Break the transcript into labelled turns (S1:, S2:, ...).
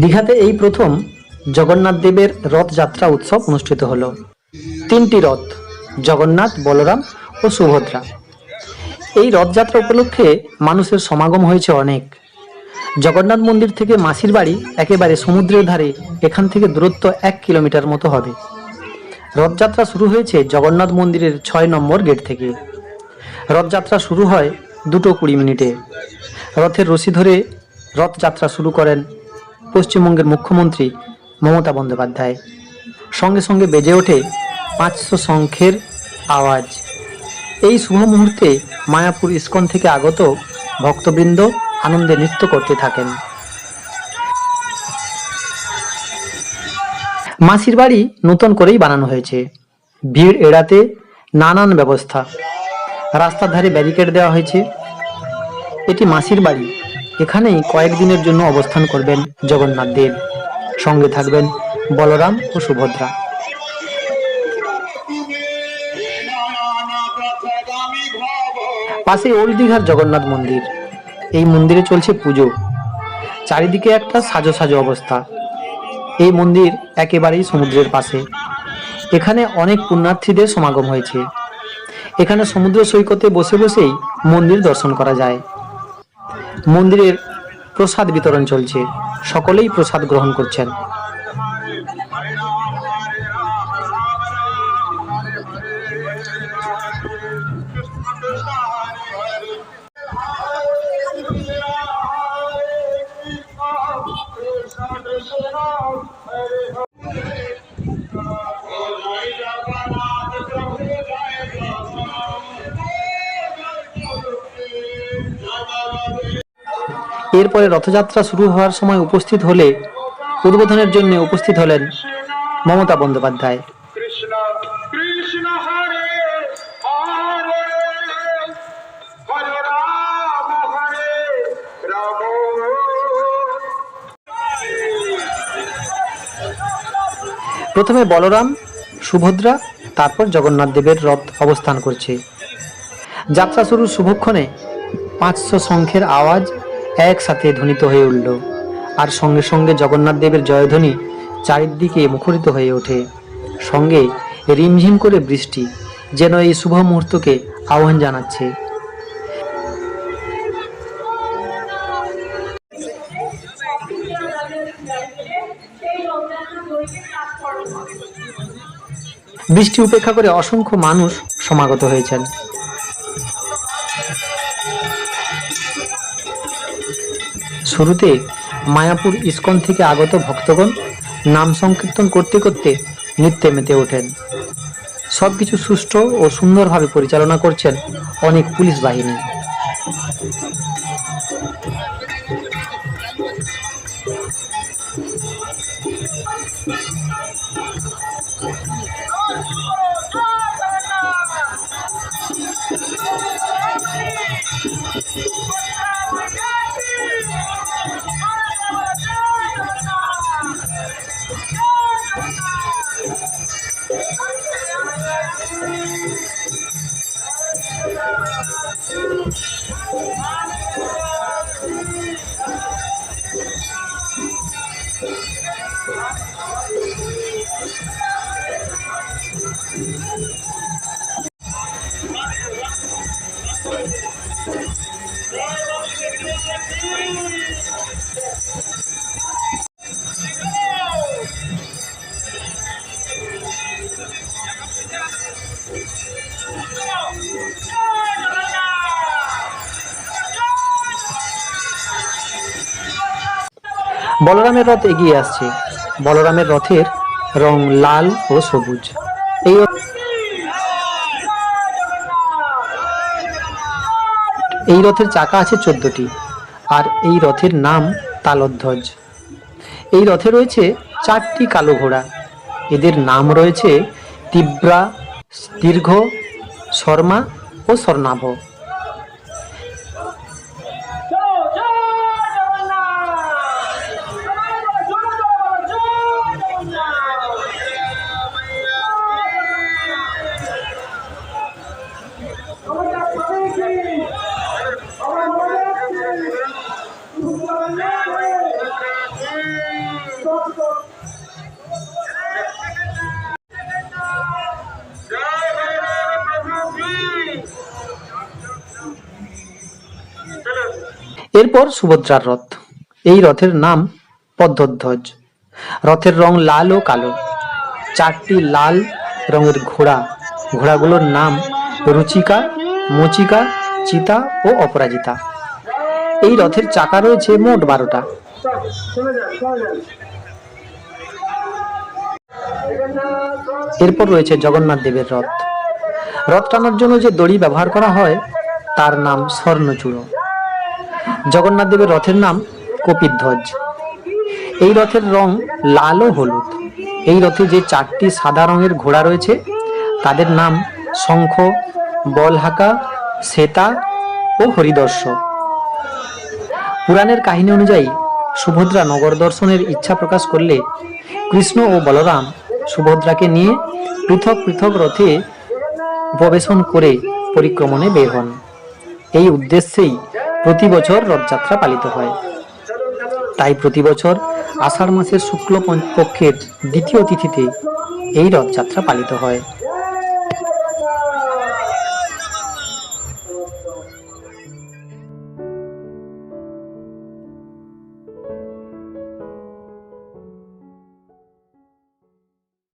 S1: দীঘাতে এই প্রথম জগন্নাথ দেবের রথযাত্রা উৎসব অনুষ্ঠিত হলো। তিনটি রথ, জগন্নাথ, বলরাম ও সুভদ্রা। এই রথযাত্রা উপলক্ষে মানুষের সমাগম হয়েছে অনেক। জগন্নাথ মন্দির থেকে মাসির বাড়ি একেবারে সমুদ্রের ধারে, এখান থেকে দূরত্ব এক কিলোমিটার মতো হবে। রথযাত্রা শুরু হয়েছে জগন্নাথ মন্দিরের ছয় নম্বর গেট থেকে। রথযাত্রা শুরু হয় দুটো কুড়ি মিনিটে। রথের রশি ধরে রথযাত্রা শুরু করেন পশ্চিমবঙ্গের মুখ্যমন্ত্রী মমতা বন্দ্যোপাধ্যায়। সঙ্গে সঙ্গে বেজে ওঠে পাঁচশো শঙ্খের আওয়াজ। এই শুভ মুহূর্তে মায়াপুর ইস্কন থেকে আগত ভক্তবৃন্দ আনন্দে নৃত্য করতে থাকেন। মাসির বাড়ি নতুন করেই বানানো হয়েছে। ভিড় এড়াতে নানান ব্যবস্থা। রাস্তার ধারে ব্যারিকেড দেওয়া হয়েছে। এটি মাসির বাড়ি। এখানেই কয়েকদিনের জন্য অবস্থান করবেন জগন্নাথ দেব। সঙ্গে থাকবেন বলরাম ও সুভদ্রা। পাশে ওল্ড দীঘার জগন্নাথ মন্দির। এই মন্দিরে চলছে পুজো। চারিদিকে একটা সাজো সাজো অবস্থা। এই মন্দির একেবারেই সমুদ্রের পাশে। এখানে অনেক পুণ্যার্থীদের সমাগম হয়েছে। এখানে সমুদ্র সৈকতে বসে বসেই মন্দির দর্শন করা যায়। মন্দিরের প্রসাদ বিতরণ চলছে। সকলেই প্রসাদ গ্রহণ করছেন। এরপরে রথযাত্রা শুরু হওয়ার সময় উপস্থিত হলে উদ্বোধনের জন্য উপস্থিত হলেন মমতা বন্দ্যোপাধ্যায়। প্রথমে বলরাম সুভদ্রা তারপর জগন্নাথ দেবের রথ অবস্থান করছে। যাত্রা শুরুর শুভক্ষণে পাঁচশো শঙ্খের আওয়াজ একসাথে ধ্বনিত হয়ে উঠল। আর সঙ্গে সঙ্গে জগন্নাথ দেবের জয়ধ্বনি চারিদিকে মুখরিত হয়ে ওঠে। সঙ্গে রিমঝিম করে বৃষ্টি যেন এই শুভ মুহূর্তকে আহ্বান জানাচ্ছে। বৃষ্টি উপেক্ষা করে অসংখ্য মানুষ সমাগত হয়েছেন। শুরুতে মায়াপুর ইস্কন থেকে আগত ভক্তগণ নাম সংকীর্তন করতে করতে নৃত্যে মেতে ওঠেন। সবকিছু সুষ্ঠু ও সুন্দরভাবে পরিচালনা করছেন অনেক পুলিশ বাহিনী। বলরামের রথ এগিয়ে আসছে। বলরামের রথের রং লাল ও সবুজ। এই এই রথের চাকা আছে চোদ্দটি, আর এই রথের নাম তালধ্বজ। এই রথে রয়েছে চারটি কালো ঘোড়া। এদের নাম রয়েছে তীব্রা, দীর্ঘ, শর্মা ও স্বর্ণাভ। এরপর সুভদ্রার রথ। এই রথের নাম পদ্মধ্বজ। রথের রং লাল ও কালো। চারটি লাল রঙের ঘোড়া। ঘোড়াগুলোর নাম রুচিকা, মচিকা, চিতা ও অপরাজিতা। এই রথের চাকা রয়েছে মোট বারোটা। এরপর রয়েছে জগন্নাথ দেবের রথ। রথ টানার জন্য যে দড়ি ব্যবহার করা হয়, তার নাম স্বর্ণচূড়। জগন্নাথ দেবের রথের নাম কপিধ্বজ। এই রথের রং লাল ও হলুদ। এই রথে যে চারটি সাদা রঙের ঘোড়া রয়েছে, তাদের নাম শঙ্খ, বলহাকা শ্বেতা ও হরিদর্শ। পুরাণের কাহিনী অনুযায়ী সুভদ্রা নগর দর্শনের ইচ্ছা প্রকাশ করলে কৃষ্ণ ও বলরাম সুভদ্রাকে নিয়ে পৃথক পৃথক রথে উপবেশন করে পরিক্রমণে বের হন। এই উদ্দেশ্যেই প্রতি বছর রথযাত্রা পালিত হয়। তাই প্রতি বছর আষাঢ় মাসের শুক্ল পক্ষের দ্বিতীয় তিথিতে এই রথযাত্রা পালিত হয়।